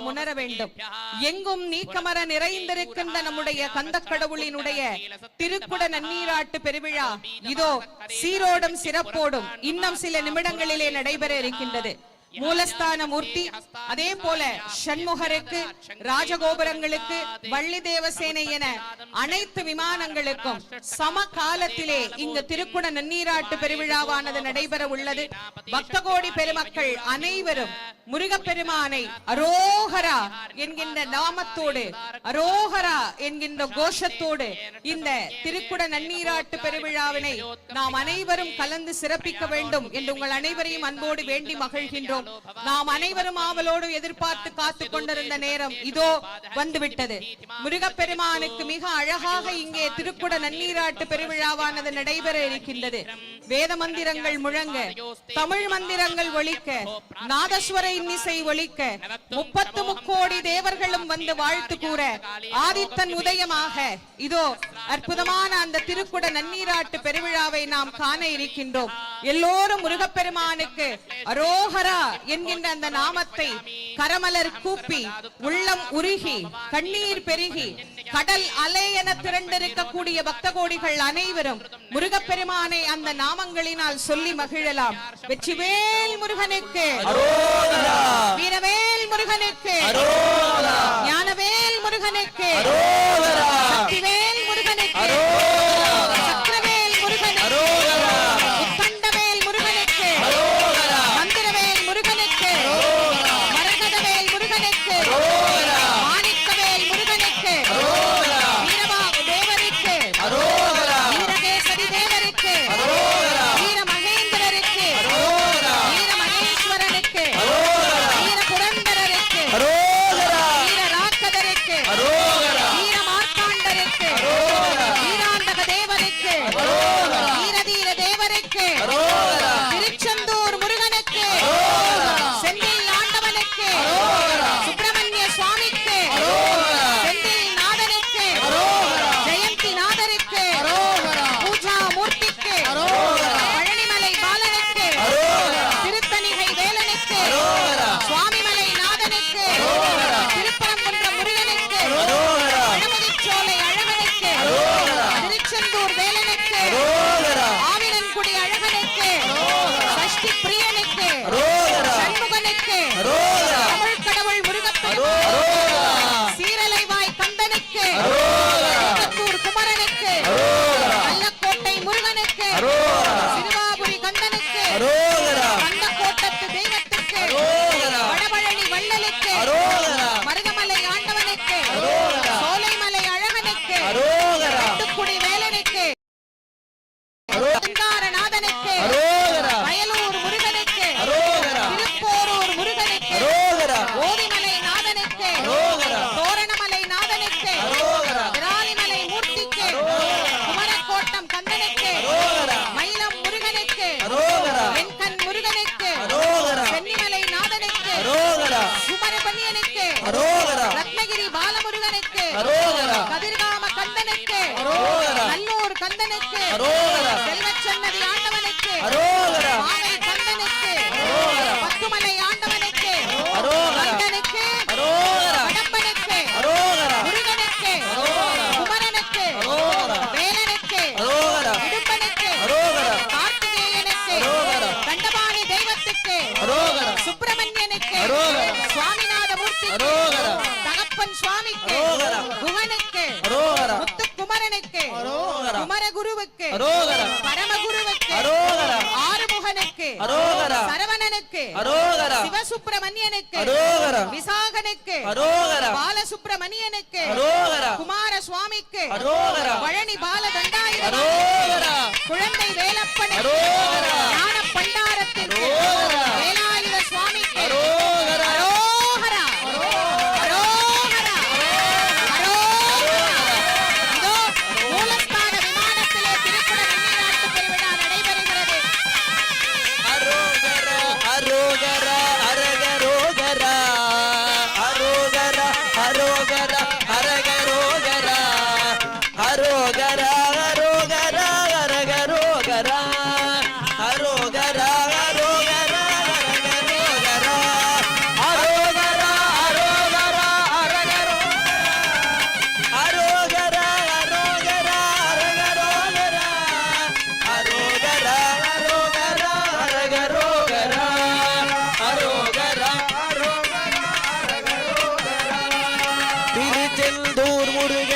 நாம் உணர வேண்டும். எங்கும் நீக்கமர நிறைந்திருக்கின்ற நம்முடைய கந்த கடவுளினுடைய திருக்குட நன்னீராட்டு பெருவிழா. இதோ சீரோடும் சிறப்போடும் இன்னும் சில நிமிடங்களிலே நடைபெற இருக்கின்றது. மூலஸ்தான மூர்த்தி அதே போல சண்முகருக்கு ராஜகோபுரங்களுக்கு வள்ளி தேவசேனை என அனைத்து விமானங்களுக்கும் சம காலத்திலே இங்கு திருக்குட நன்னீராட்டு பெருவிழாவானது நடைபெற உள்ளது. பக்தகோடி பெருமக்கள் அனைவரும் முருகப்பெருமானை அரோகரா என்கின்ற நாமத்தோடு அரோகரா என்கின்ற கோஷத்தோடு இந்த திருக்குட நன்னீராட்டு பெருவிழாவினை நாம் அனைவரும் கலந்து சிறப்பிக்க வேண்டும் என்று உங்கள் அனைவரையும் அன்போடு வேண்டி மகிழ்கின்றோம். நாம் அனைவரும் ஆவலோடு எதிர்பார்த்து காத்து கொண்டிருந்த நேரம் இதோ வந்துவிட்டது. முருகப்பெருமானுக்கு மிக அழகாக இங்கே திருக்குட நன்னீராட்டு பெருவிழாவானது நடைபெற இருக்கின்றது. வேத மந்திரங்கள் முழங்க தமிழ் மந்திரங்கள் ஒழிக்க நாதஸ்வரை இன்னிசை ஒலிக்க முப்பத்து முக்கோடி தேவர்களும் வந்து வாழ்த்து கூற ஆதித்தன் உதயமாக. இதோ அற்புதமான அந்த திருக்குட நன்னீராட்டு பெருவிழாவை நாம் காண இருக்கின்றோம். எல்லோரும் முருகப்பெருமானுக்கு அரோகரா என்கின்ற அந்த நாமத்தை கரமலர் கூப்பி உள்ளம் உருகி கண்ணீர் பெருகி கடல் அலை என திரண்டிருக்கக்கூடிய பக்த கோடிகள் அனைவரும் முருகப்பெருமானை அந்த நாமங்களினால் சொல்லி மகிழலாம். வெற்றிவேல் முருகனுக்கு. வீரவேல் முருகனுக்கு. ஞானவேல் முருகனுக்கு. சக்திவேல் கூடிய அழகு செல்வச்சன்னதி ஆண்டவனுக்கு. மாலை கந்தனுக்கு பத்துமலை ஆண்டவனுக்கு. கந்தனுக்கு கடம்பனுக்கு. முருகனுக்கு. குமரனுக்கு. வேலனுக்கு. இடும்பனுக்கு கார்த்திகேயனுக்கு. கண்டபாணி தெய்வத்துக்கு. சுப்பிரமணியனுக்கு. சுவாமிநாத மூர்த்திக்கு தகப்பன் சுவாமிக்கு. முத்துக்குமரனுக்கு குமரகுருவுக்கு பரமகுருவுக்கு ஆறுமுகனுக்கு சரவணனுக்கு சிவசுப்பிரமணியனுக்கு விசாகனுக்கு பாலசுப்பிரமணியனுக்கு குமார சுவாமிக்கு பழனி பால குழந்தை செந்தூர் முருகன்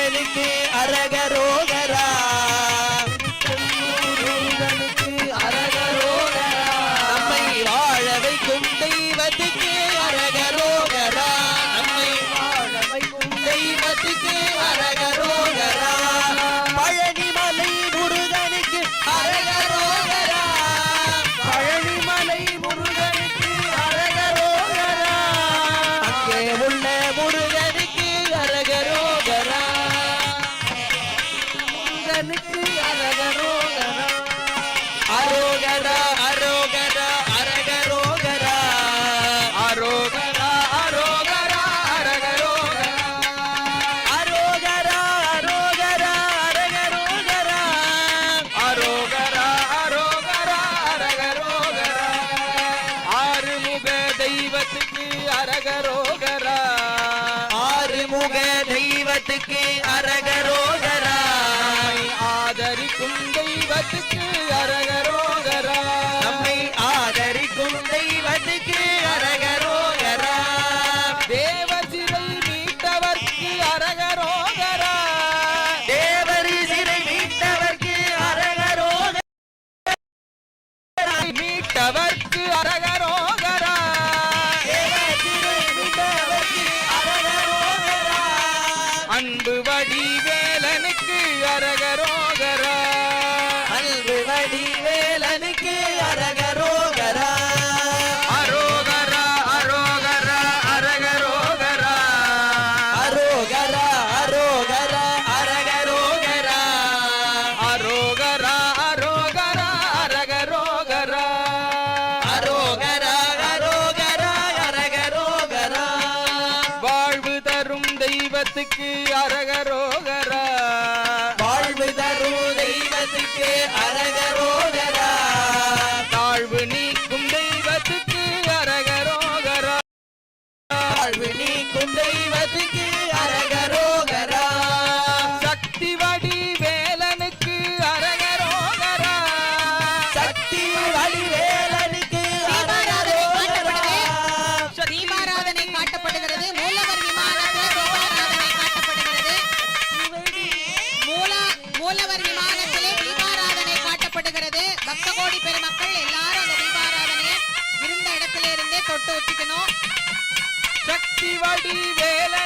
முருகனுக்கு அரகரோகரா அரோகரா அரோகரா அரகரோகரா. அரோகரா அரோகரா அரகரோகரா. அரோகரா அரோகரா அரகரோகரா. அரோகரா அரோகரா அரகரோகரா. ஆறுமுக தெய்வத்துக்கு அரகரோகரா. ஆறுமுக தெய்வத்துக்கு அர பட்டுக்கு அரை மனதுக்கு அர போட்டு வச்சுக்கணும். சக்தி வடி வேலை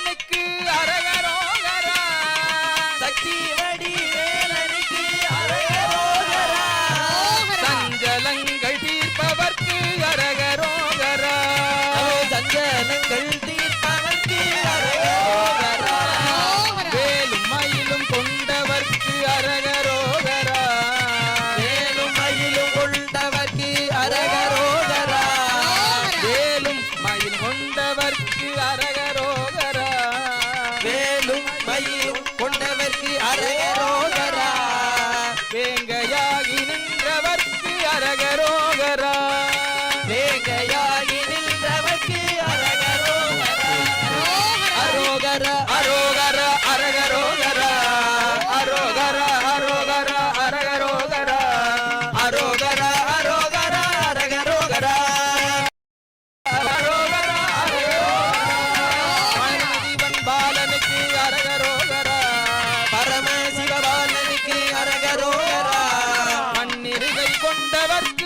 வேலும் மயிலும் கொண்டவர்க்கு அரையரோதரா கொண்டவர்